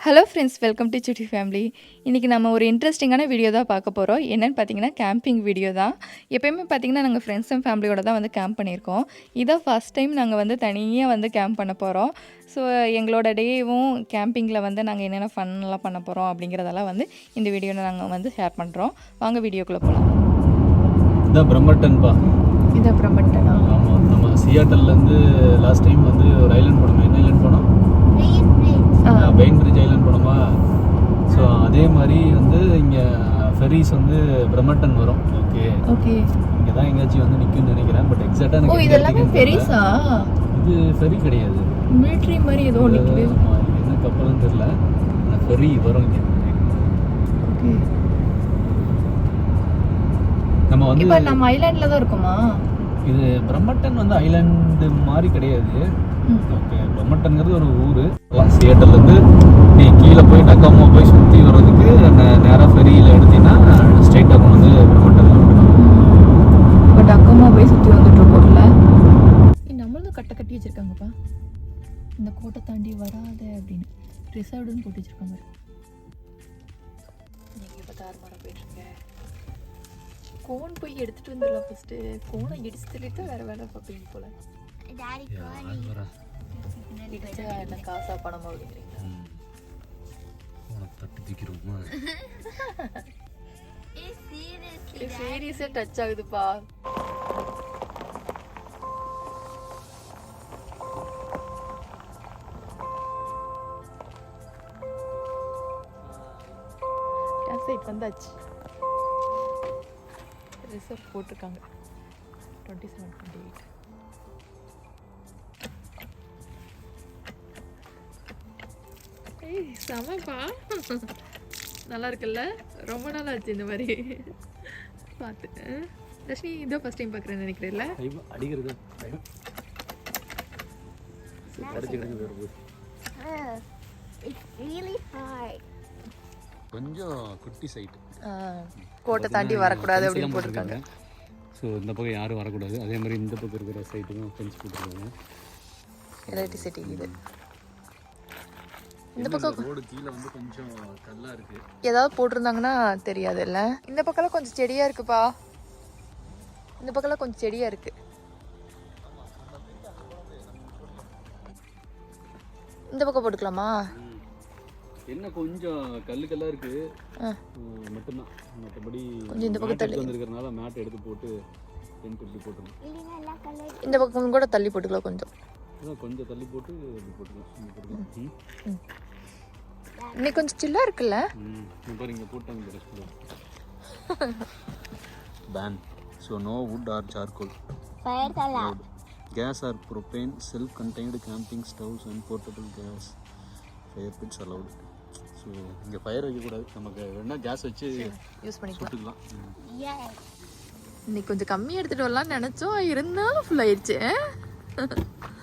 Hello friends welcome to Chutti family இன்றைக்கி நம்ம ஒரு இன்ட்ரெஸ்டிங்கான வீடியோ தான் பார்க்க போகிறோம் என்னென்னு பார்த்தீங்கன்னா கேம்பிங் வீடியோ தான். எப்பயுமே பார்த்தீங்கன்னா நாங்கள் ஃப்ரெண்ட்ஸ் அண்ட் ஃபேமிலியோட தான் வந்து கேம்ப் பண்ணியிருக்கோம். இதான் ஃபஸ்ட் டைம் நாங்கள் வந்து தனியாக வந்து கேம்ப் பண்ண போகிறோம் ஸோ எங்களோட டேவும் கேம்பிங்கில் வந்து நாங்கள் என்னென்ன ஃபன்லாம் பண்ண போகிறோம் அப்படிங்கிறதெல்லாம் வந்து இந்த வீடியோவில் நாங்கள் வந்து ஷேர் பண்ணுறோம் வாங்க வீடியோக்குள்ளே போகலாம் இதான் பிரம்மட்டன்பா இது அப்புறம் பட்டனா ஆமாம் நம்ம சியாட்டல்லேருந்து லாஸ்ட் டைம் வந்து ஒரு ஐலாண்ட் போனோம். என்ன பெயின் பிரிட்ஜ் ஐலாண்ட் போனோமா? ஸோ அதே மாதிரி வந்து இங்கே ஃபெரிஸ் வந்து பிரம்மட்டன் வரும். ஓகே ஓகே இங்கே தான் எங்கேயாச்சும் வந்து நிற்கும்னு நினைக்கிறேன். பட் எக்ஸாக்டாக எனக்கு இதெல்லாமே தெரியல. இது ஃபெரி கிடையாது. மிலிட்ரி மாதிரி ஏதோ நிற்குது என்ன கப்பல்னு தெரியல. ஆனால் ஃபெரி வரும் இங்கே. ஓகே நம்ம வந்து இப்போ நம்ம ஐலாண்டில் தான் இருக்கோமா? இது பிரம்மட்டன் வந்து ஐலாண்டு மாதிரி கிடையாது. ஓகே பிரம்மட்டன்ங்கிறது ஒரு ஊர். சியேட்டர்லேருந்து நீ கீழே போய் டக்காமா போய் சுற்றி வர்றதுக்கு நேராக ஃபெரியில் எடுத்தீங்கன்னா ஸ்ட்ரைட்டாக கொண்டு வந்து பிரம்மட்டனில் விடணும் பட் அக்கம்மா போய் சுற்றி வந்துட்டு இருக்கோம்ல. நம்மளும் கட்டை கட்டி வச்சிருக்காங்கப்பா. இந்த கோட்டை தாண்டி வராத அப்படின்னு. ரிசர்வ்டுன்னு போட்டு வச்சிருக்காங்க. நீங்கள் இப்போ தாறுமாறாக போயிட்டுருக்க. கோன் போய் எடுத்துட்டு வந்துடலாம் ஃபஸ்ட்டு கோனை இடிச்சு தள்ளிட்டு வேற வேலை பார்ப்பீங்க போல. காசா பணமா தட்டு தூக்கிடுவோமா சீரியஸாக டச் ஆகுதுப்பா சைட் வந்தாச்சு ரிசர்வ் போட்டிருக்காங்க டுவெண்ட்டி செவன் டுவெண்ட்டி எயிட் செமப்பா. நல்லா இருக்குல்ல? ரொம்ப நாள் ஆச்சு இந்த மாதிரி. பார்த்து. ரஷ்மி இதோ ஃபர்ஸ்ட் டைம் பார்க்குறேன்னு நினைக்கிறேன்ல அடிக்கிறது. கொஞ்சம் குட்டி சைட்டு கோட்டை தாண்டி வரக்கூடாது அப்படின்னு போட்டிருக்காங்க. ஸோ இந்த பக்கம் யாரும் வரக்கூடாது. அதே மாதிரி இந்த பக்கம் இருக்கிற சைட்டுக்கும் ஃபென்ஸ் போட்டுருக்காங்க. எலக்ட்ரிசிட்டி சிட்டி இது. இந்த பக்கம் ரோடு கீழே வந்து கொஞ்சம் கல்லாக இருக்குது ஏதாவது போட்டிருந்தாங்கன்னா தெரியாது இல்ல இந்த பக்கம்லாம் கொஞ்சம் செடியா இருக்குப்பா. இந்த பக்கம்லாம் கொஞ்சம் செடியா இருக்கு. இந்த பக்கம் போட்டுக்கலாமா? என்ன கொஞ்சம் கல்லு கல்லாக இருக்குது ஆ. மட்டும்தான். மற்றபடி கொஞ்சம் இந்த பக்கம் மேட் தள்ளி. எடுத்து வந்திருக்கிறனால மேட் எடுத்து போட்டு. இந்த பக்கம் கூட தள்ளி போட்டுக்கலாம் கொஞ்சம். அதான் கொஞ்சம் தள்ளி போட்டு இப்படி போட்டுக்கலாம். இன்னைக்கு கொஞ்சம் சில்லா இருக்குல்ல? பாரு இங்கே போட்டாங்க rest ban so no wood or charcoal. Gas or propane self contained camping stoves and portable gas fire pits allowed so இங்கே ஃபயர் வைக்கக்கூடாது. நமக்கு வேணா கேஸ் வச்சு யூஸ் பண்ணிக்கலாம். சுட்டுக்கலாம். ம். Yes. இன்னைக்கு கொஞ்சம் கம்மி எடுத்துட்டு வரலாம்னு நினைச்சோம். இருந்தாலும் ஃபுல் ஆயிடுச்சு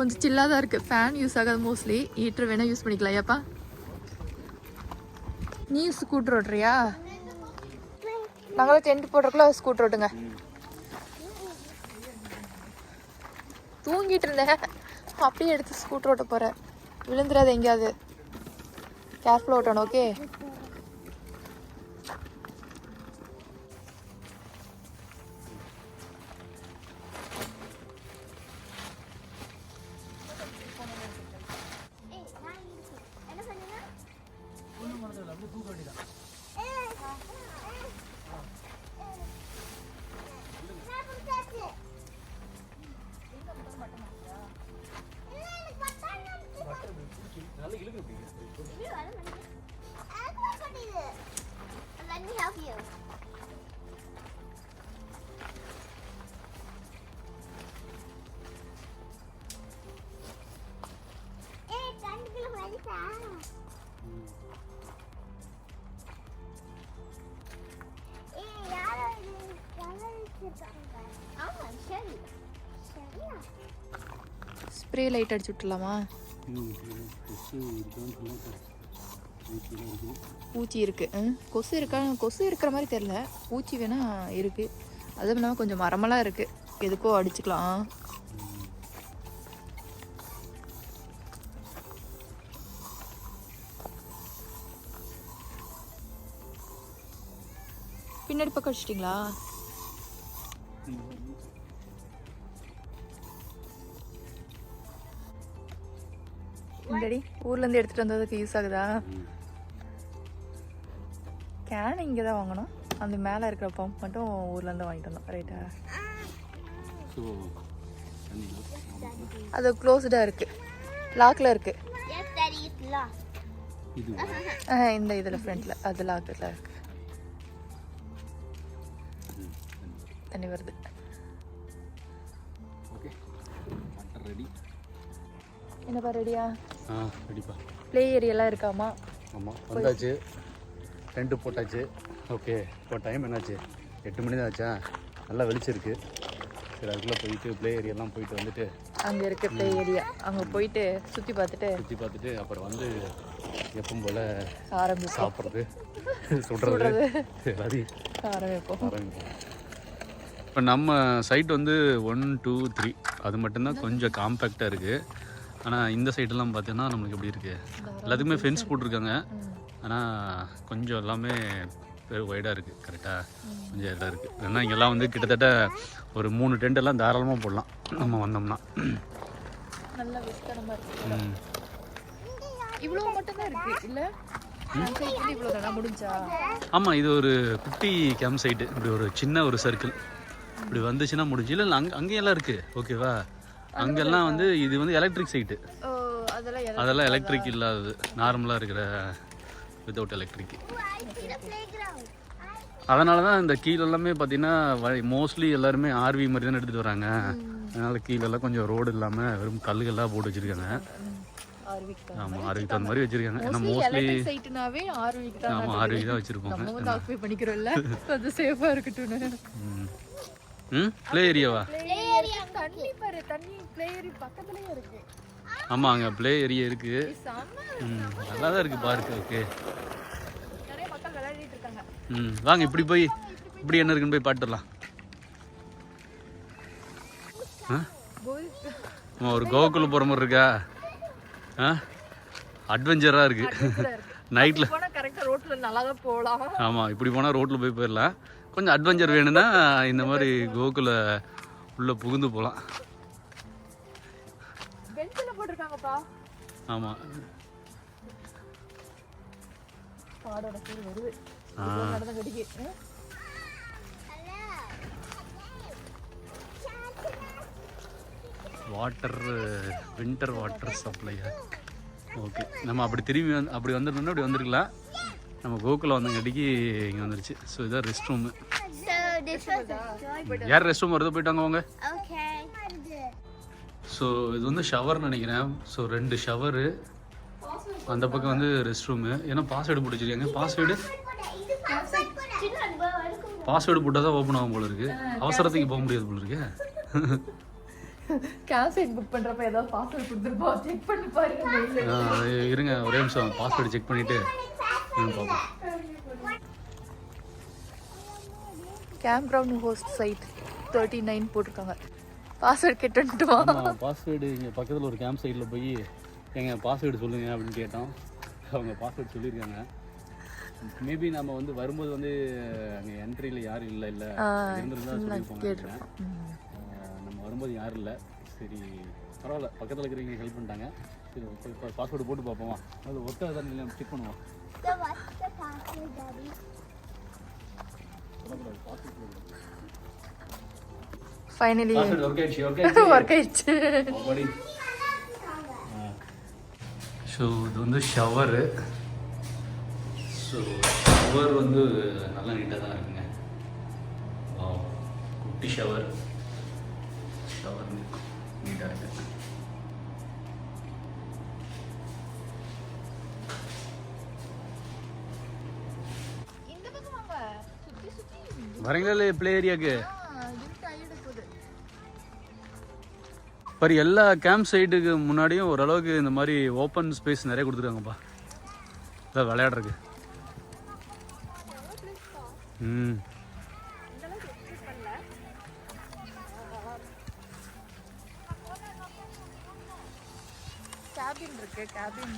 கொஞ்சம் சில்லாக தான் இருக்குது ஃபேன் யூஸ் ஆகாது மோஸ்ட்லி ஹீட்டர் வேணால் யூஸ் பண்ணிக்கலாம். ஏப்பா? நீ ஸ்கூட்டர் ஓட்டுறியா? நாங்களும் டென்ட் போடுறக்குள்ள ஸ்கூட்டர் ஓட்டுங்க. தூங்கிட்டு இருந்தேன். அப்படியே எடுத்து ஸ்கூட்டர் ஓட்ட போகிறேன் விழுந்துடாது எங்கேயாவது. கேர்ஃபுல்லாக ஓட்டணும் ஓகே ஸ்ப்ரே லைட் அடிச்சு விட்டுலாமா பூச்சி இருக்கு. கொசு இருக்கா? கொசு இருக்கிற மாதிரி தெரில பூச்சி வேணா இருக்கு. அதுவும் இல்லாமல் கொஞ்சம் மரமெல்லாம் இருக்கு. எதுக்கோ அடிச்சுக்கலாம். பின்னாடி பக்கம் அடிச்சிட்டிங்களா இந்தடி ஊர்லேருந்து எடுத்துகிட்டு வந்ததுக்கு யூஸ் ஆகுதா? கேன் இங்கே தான் வாங்கணும். அந்த மேலே இருக்கிற பம்ப் மட்டும் ஊர்லேருந்து வாங்கிட்டு வந்தோம் ரைட்டா அது க்ளோஸ்டாக இருக்குது லாக்கில் இருக்குது இந்த இதில் ஃப்ரண்ட்டில் அது லாக்கில் இருக்கு. தண்ணி வருது. ஓகே. ரெடி. என்னப்பா ரெடியா? ஆ ரெடிப்பா. ப்ளே ஏரியெல்லாம் இருக்காமா? ஆமாம் வந்தாச்சு. டென்ட்டு போட்டாச்சு. ஓகே இப்போ டைம் என்னாச்சு? எட்டு மணி தான் ஆச்சா? நல்லா வெளிச்சிருக்கு. சரி அதுக்குள்ளே போயிட்டு ப்ளே ஏரியாலாம் போயிட்டு வந்துட்டு அங்கே இருக்கு ப்ளே ஏரியா அங்கே போயிட்டு சுற்றி பார்த்துட்டு சுற்றி பார்த்துட்டு அப்புறம் வந்து எப்பவும் போல் ஆரம்பிப்போம். சாப்பிட்றது சுடுறது. எல்லாத்தையும் ஆரம்பிப்போம். ஆரம்பிப்போம். இப்போ நம்ம சைட் வந்து ஒன் டூ த்ரீ அது மட்டும்தான் கொஞ்சம் காம்பேக்டாக இருக்குது ஆனால் இந்த சைடெல்லாம் பார்த்தீங்கன்னா நம்மளுக்கு எப்படி இருக்குது எல்லாத்துக்குமே ஃபென்ஸ் போட்டிருக்காங்க. ஆனால் கொஞ்சம் எல்லாமே ஒய்டாக இருக்குது கரெக்டாக கொஞ்சம் இதாக இருக்குது ஏன்னா இங்கெல்லாம் வந்து கிட்டத்தட்ட ஒரு மூணு டென்ட் எல்லாம் தாராளமாக போடலாம். நம்ம வந்தோம்னா. இவ்வளோ இல்லை? ஆமாம் இது ஒரு குட்டி கேம்ப் சைட்டு இப்படி ஒரு சின்ன ஒரு சர்க்கிள் இப்படி வந்துச்சுன்னா முடிஞ்சு. இல்லை அங்கே அங்கேயெல்லாம் இருக்குது ஓகேவா அங்கெல்லாம் வந்து இது வந்து எலக்ட்ரிக் சைட்டு அதெல்லாம் எலக்ட்ரிக் இல்லாதது. நார்மலாக இருக்கிற வித்தவுட் எலக்ட்ரிக். அதனால தான் இந்த கீழ எல்லாமே பார்த்தீங்கன்னா மோஸ்ட்லி எல்லாருமே ஆர்வி மாதிரி தானே எடுத்துகிட்டு வராங்க. அதனால கீழெல்லாம் கொஞ்சம் ரோடு இல்லாமல் வெறும் கல்லுகள்லாம் போட்டு வச்சுருக்காங்க. ஆமாம் ஆர்விக்கு தகுந்த மாதிரி வச்சுருக்காங்க. ஏன்னா மோஸ்ட்லி சைட்டுனாவே ஆர்விக்கு தான் ஆமாம் ஆர்வி தான் வச்சுருப்போங்க. நம்ம வந்து ஆக்குபை பண்ணிக்கிறோம்ல. கொஞ்சம் சேஃபாக இருக்கட்டும் ம்? ப்ளே ஏரியாவா தண்ணி பாரு தண்ணி ப்ளே ஏரி பக்கத்துலயே இருக்கு. ஆமாம் அங்கே ப்ளே ஏரியா இருக்குது ம் நல்லா தான் இருக்குது பார்க்கு ஓகே நிறைய மக்கள் விளையாடிட்டு இருக்காங்க. ம் வாங்க இப்படி போய் இப்படி என்ன இருக்குன்னு போய் ஆ? ஆமாம் ஒரு கோகுல போகிற மாதிரி இருக்கா? ஆ? அட்வென்ச்சராக இருக்குது நைட்டில் போனா கரெக்டா ரோட்ல நல்லா தான் போலாம் ஆமாம் இப்படி போனால் ரோட்டில் போய் போயிடலாம். கொஞ்சம் அட்வென்ச்சர் வேணும்னா இந்த மாதிரி கோகுல உள்ளே புகுந்து போகலாம் ஆமாம் வாட்டர் வின்டர் வாட்டர் சப்ளையா ஓகே நம்ம அப்படி திரும்பி வந்து அப்படி வந்துருந்தோம்னா அப்படி வந்திருக்கலாம். நம்ம கோகுல வந்தங்காட்டிக்கு இங்கே வந்துருச்சு. ஸோ இதான் ரெஸ்ட் ரூமு. யார் ரெஸ்ட் ரூம் வருதோ போயிட்டாங்க அவங்க. ஸோ இது வந்து ஷவர் நினைக்கிறேன். ஸோ ரெண்டு ஷவரு அந்த பக்கம் வந்து ரெஸ்ட் ரூமு ஏன்னா பாஸ்வேர்டு போட்டு வச்சிருக்காங்க பாஸ்வேர்டு பாஸ்வேர்டு போட்டால் தான் ஓப்பன் ஆகும் போல இருக்கு. அவசரத்துக்கு போக முடியாது போல இருக்கு. கேம்ப் சைட் புக் பண்றப்ப ஏதாவது பாஸ்வேர்ட் கொடுத்துருப்போம் செக் பண்ணி பாருங்க இருங்க ஒரே நிமிஷம் பாஸ்வேர்டு செக் பண்ணிவிட்டு பார்ப்போம். Camp ground host site thirty nine போட்டிருக்காங்க பாஸ்வேர்ட் கேட்டுட்டுமா பாஸ்வேர்டு இங்கே பக்கத்தில் ஒரு கேம்ப் சைடில் போய் எங்க பாஸ்வேர்டு சொல்லுங்க அப்படின்னு கேட்டோம். அவங்க பாஸ்வேர்டு சொல்லியிருக்காங்க. மேபி நம்ம வந்து வரும்போது வந்து அங்கே என்ட்ரியில் யாரும் இல்லை இல்லை. இருந்திருந்தா சொல்லியிருப்போம் வரும்போது யாரும் இல்லை. சரி பரவாயில்ல. பக்கத்தில் இருக்கிறவங்க ஹெல்ப் பண்ணிட்டாங்க. சரி இப்போ பாஸ்வேர்டு போட்டு பார்ப்போமா? அது ஒர்க் தான் இல்லை செக் பண்ணுவோம்? ஃபைனலி ஒர்க் ஆயிடுச்சு ஒர்க் ஒர்க் ஆயிடுச்சு. படி ஸோ இது வந்து ஷவரு ஸோ ஷவர் வந்து நல்லா நீட்டாக தான் இருக்குங்க. குட்டி ஷவர் ஷவர் நீட்டாக இருக்கு. இந்த பக்கம் வாங்க. சுத்தி சுத்தி. வரீங்களா ப்ளே போகுது. பாரு எல்லா கேம்ப் சைட்டுக்கு முன்னாடியும் ஓரளவுக்கு இந்த மாதிரி ஓப்பன் ஸ்பேஸ் நிறைய கொடுத்துருக்காங்கப்பா. இதான் விளையாடுறதுக்கு. ம். இருக்கு கேபின்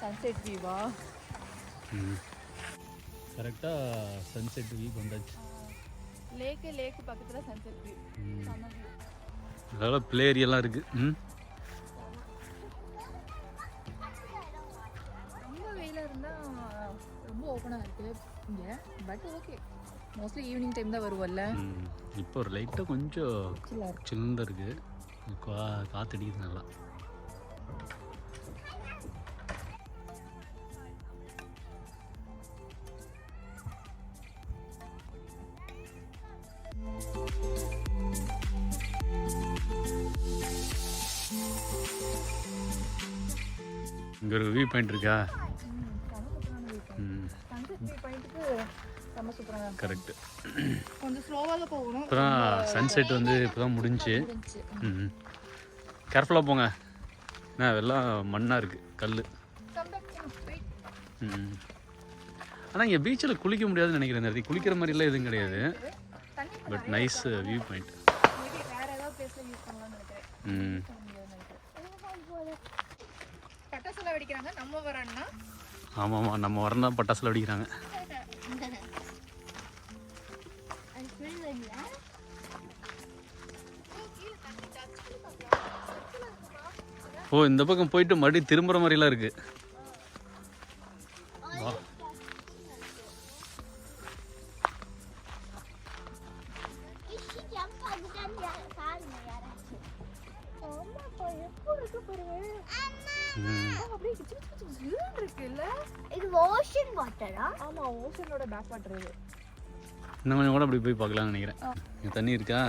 சன்செட் வியூவா கரெக்டாக சன்செட் வீக் வந்தாச்சு லேக்கு லேக்கு பக்கத்தில் சன்செட் வியூ. அதனால் ப்ளே ஏரியெல்லாம் இருக்குது ம் ரொம்ப வெயிலாக இருந்தால் ரொம்ப ஓப்பனாக இருக்குது இங்கே but okay mostly evening time தான் வருவோம்ல. இப்போ ஒரு லைட்டாக கொஞ்சம் சில்லாக இருக்குது கா காற்றடிக்குது நல்லா. இங்கே ஒரு வியூ பாயிண்ட் இருக்கா? ம் கரெக்டு கொஞ்சம் ஸ்லோவாக போகணும். தான் சன்செட் வந்து இப்போ தான் முடிஞ்சு. முடிஞ்சுச்சு. ம். கேர்ஃபுல்லாக போங்க. என்ன எல்லாம் மண்ணாக இருக்குது கல். ம் ஆனால் இங்கே பீச்சில் குளிக்க முடியாதுன்னு நினைக்கிறேன் குளிக்கிற மாதிரிலாம் எதுவும் கிடையாது. பட் நைஸ் வியூ பாயிண்ட் ம். ஆமாம் ஆமாம் நம்ம வரனா பட்டாசுல வெடிக்கிறாங்க. ஓ இந்த பக்கம் போயிட்டு மறுபடியும் திரும்புகிற மாதிரிலாம் இருக்குது வா. கிஷி ஜம்ப் ஆகிட்டான்னு யா- பாருங்க யாராச்சும் ஆமாப்பா எப்போ இருக்கு பாருங்க ம் அப்படியே கிச்சு கிச்சு கிச்சு ஜில்லுன்னு இருக்குல்ல? இது ஓஷன் வாட்டரா ஆமா ஓஷனோட பேக் வாட்டர் இது. இன்னும் கொஞ்சம் கூட அப்படி போய் பார்க்கலாம்னு நினைக்கிறேன். தண்ணி இருக்கா?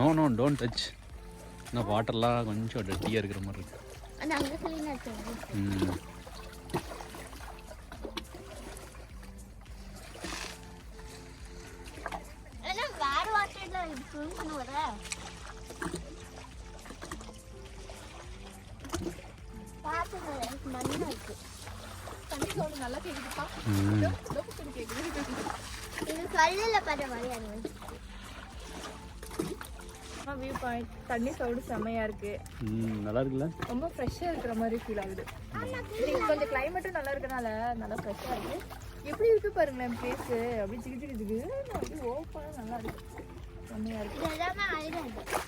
நோ நோ டோன்ட் டச் இன்னும் வாட்டர்லாம் கொஞ்சம் டட்டியாக இருக்கிற மாதிரி இருக்கு. ஏன்னா நல்லா கேக்குதுப்பா கேக்குது இது கல்லுல படுற மாதிரி தண்ணி சவுண்டு செம்மையா இருக்கு. ம் நல்லா இருக்குல்ல? ரொம்ப ஃப்ரெஷ்ஷாக இருக்கிற மாதிரி ஃபீல் ஆகுது. இன்னைக்கு கொஞ்சம் கிளைமேட்டும் நல்லா இருக்கனால நல்லா ஃப்ரெஷ்ஷாக இருக்கு. எப்படி இருக்கு பாருங்களேன் பிளேஸ் அப்படியே ஜிகு ஜிகு ஜிகு அப்படியே ஓப்பனாக நல்லா இருக்கு. செம்மையா இருக்கு.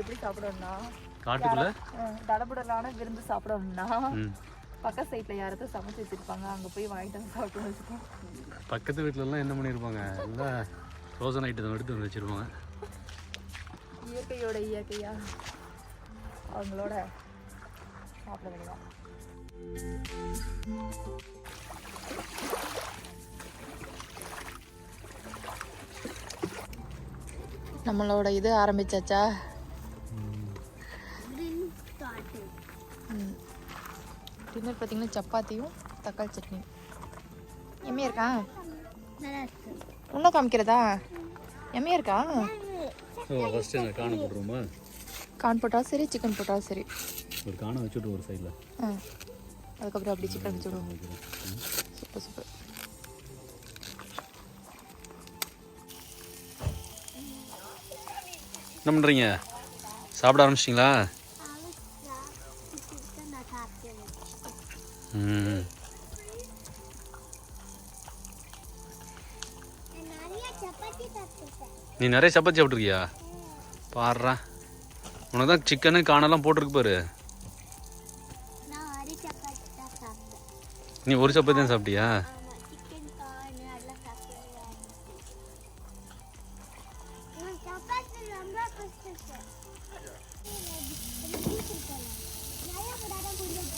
எப்படி சாப்பிடணும்னா? காட்டுக்குள்ள? தடபுடலான விருந்து சாப்பிடணும்னா பக்கத்து சைடில் யாராவது சமைச்சு வச்சிருப்பாங்க அங்கே போய் வாங்கிட்டு வந்து சாப்பிட்டு வச்சுக்கோம் பக்கத்து வீட்டிலலாம் என்ன பண்ணியிருப்பாங்க எல்லாம் ஃப்ரோசன் ஐட்டம் எடுத்து வந்து வச்சுருப்பாங்க. இயற்கையோட இயற்கையா? அவங்களோட சாப்பிட வேண்டியதான் நம்மளோட இது ஆரம்பிச்சாச்சா? டின்னர் பார்த்தீங்கன்னா சப்பாத்தியும் தக்காளி சட்னி. எம்மையா இருக்கா? இன்னும் காமிக்கிறதா? எம்மையா இருக்கா? கார்ன் போட்டாலும் சரி சிக்கன் போட்டாலும் சரி. ஒரு காணை வச்சுட்டு ஒரு சைடில் அதுக்கப்புறம் அப்படி சிக்கன் வச்சு விடுவோம். Super super. என்ன பண்ணுறீங்க சாப்பிட ஆரம்பிச்சிட்டிங்களா? நீ நிறைய சப்பாத்தி சாப்பிட்ருக்கியா பாடுறா. உனக்கு தான் சிக்கனு காணெல்லாம் போட்டிருக்கு பாரு. நீ ஒரு சப்பாத்தி தான் சாப்பிட்டியா? ஆமா சிக்கன் கார்ன் அதெல்லாம் சாப்பிடுவேன் சப்பாத்தி ரொம்ப கஷ்டம் நிறைய போடாதான் புரியும்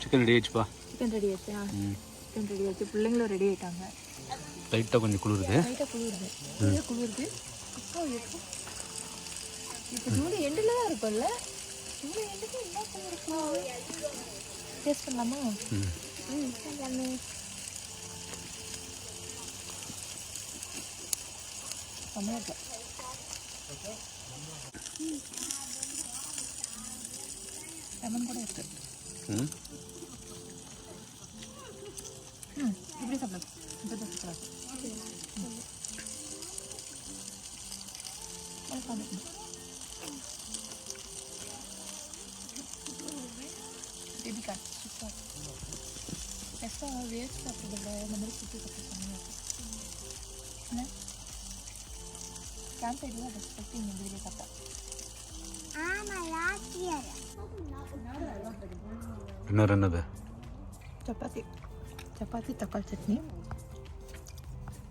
சிக்கன் ரெடி ஆயிடுச்சுப்பா. சிக்கன் ரெடி ஆச்சா சிக்கன் ரெடி ஆச்சு பிள்ளைங்களும் ரெடி ஆயிட்டாங்க. லைட்டாக கொஞ்சம் குளிருது. லைட்டாக குளிருது. குளிருது. எப்போ? இப்போ ஜூன் எண்டில் தான் இருக்கும்ல? ஜூன் எண்டுக்கு என்ன பண்ணிருக்கோம் டேஸ்ட் பண்ணலாமா? ம். ம் எல்லாமே செம்மையா இருக்கு லெமன் கூட இருக்கு. ம்? ம் இப்படி சாப்பிடு. இப்படி தான் சாப்பிடாது பேபிகார்ன் சூப்பர் பெஸ்ட்டாக வேஸ்ட் சாப்பிட்றதில்ல இந்த இன்னொரு என்னது சப்பாத்தி சப்பாத்தி தக்காளி சட்னி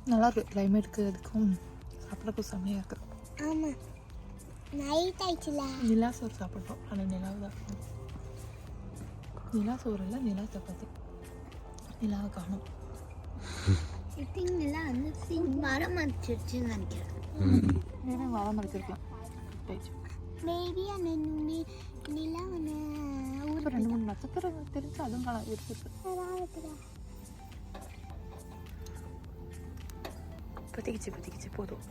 நல்லா இருக்கு கிளைமேட்டுக்கு அதுக்கும் சாப்பிட்றதுக்கும் செம்மையாக இருக்கு ஆமா நைட் ஆயிடுச்சுல நிலா சோறு சாப்பிட்றோம் ஆனால் நிலாவை தான் நிலா சோறு இல்லை நிலா சப்பாத்தி நிலாவை காணும் இட்டிங்கெல்லாம் வந்து மரம் அடிச்சிருச்சுன்னு நினைக்கிறேன் ம் வேணும் வரம் எடுத்துருக்கலாம் மேபி அந்த நிலா வந்து இப்போ ரெண்டு மூணு நட்சத்திரம் தெரிஞ்சு அதுவும் காண இருக்குது ஊருக்கு பத்திக்கிச்சு பத்திக்கிச்சு போதும்.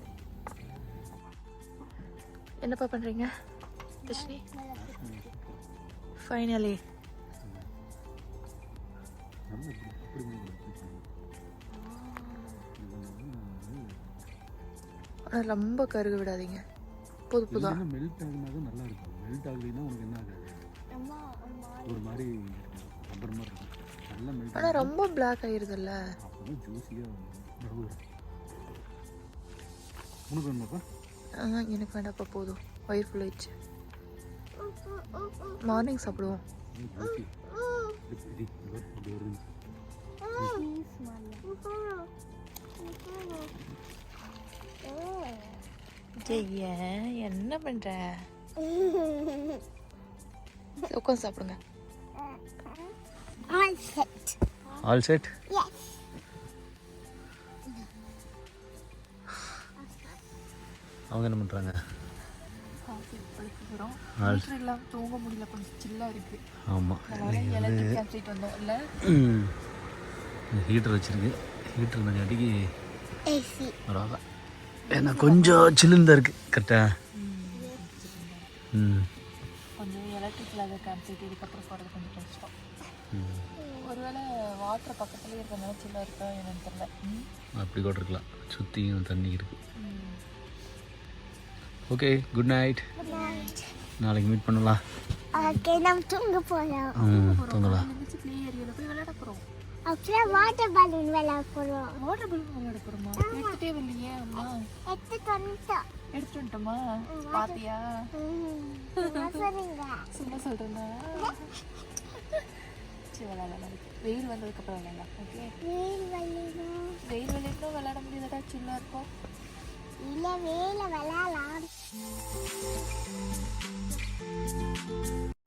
என்னப்பா பண்ணுறீங்க தர்ஷினி? ஃபைனலி ஆனால் ரொம்ப கருக விடாதீங்க. புது புதா. மெல்ட் ஆகுனா தான் நல்லா இருக்கும். மெல்ட் ஆகலைன்னா உனக்கு என்ன ஆகாது? ஒரு மாதிரி ஒரு மாதிரி ரப்பர் மாதிரி இருக்கும். நல்லா மெல்ட் ஆனால் ரொம்ப பிளாக் ஆயிருதுல்ல. அப்போ ஜூஸியாக உனக்கு வேணுமாப்பா ஆ எனக்கு வேண்டாப்பா போதும். வயிறு ஃபுல் ஆயிடுச்சு. மார்னிங் சாப்பிடுவோம். வருது ஜெய்ய என்ன பண்ற? உட்காந்து சாப்பிடுங்க. All set. All set Yes. அவங்க என்ன பண்ணுறாங்க தூங்க முடியல கொஞ்சம் சில்லாக இருக்கு. ஆமாம் ஹீட்டர் வச்சுருக்கு. ஹீட்டர் இருந்தங்காட்டிக்கு AC. பரவாயில்ல ஏன்னா கொஞ்சம் சில்லுன்னு தான் இருக்குது கரெக்டாக ம். கொஞ்சம் எலக்ட்ரிக் இல்லாத கேப்சைட் இதுக்கப்புறம் போகிறது கொஞ்சம் கஷ்டம். ம். ஒருவேளை வாட்டர் பக்கத்துலேயே இருக்கிறதுனால சில்லாக இருக்கா என்னன்னு தெரியல. ம். அப்படி கூட இருக்கலாம். சுற்றியும் தண்ணி இருக்குது. Okay good night. நாளைக்கு மீட் பண்ணலாம். Okay, நம்ம தூங்க ம் தூங்கலாம். போய் விளையாட போகிறோம் அப்புறம் வாட்டர் பலூன் விளையாட போறோம் வாட்டர் பலூன் விளையாட போகிறோமா எடுத்துகிட்டே வரலையே அம்மா. எடுத்துட்டு வந்துட்டோம். எடுத்துட்டு வந்துட்டோமா? பாத்தியா? சும்மா சொல்கிறேன்னா சரி விளையாடலாம் வெயில் வந்ததுக்கப்புறம் விளையாடலாம் ஓகே வேல் வலிடும் வெயில் விளையாட்டும் விளையாட முடியாதடா சில்லாக இருக்கும் இல்ல வேலை விளையாடலாம்.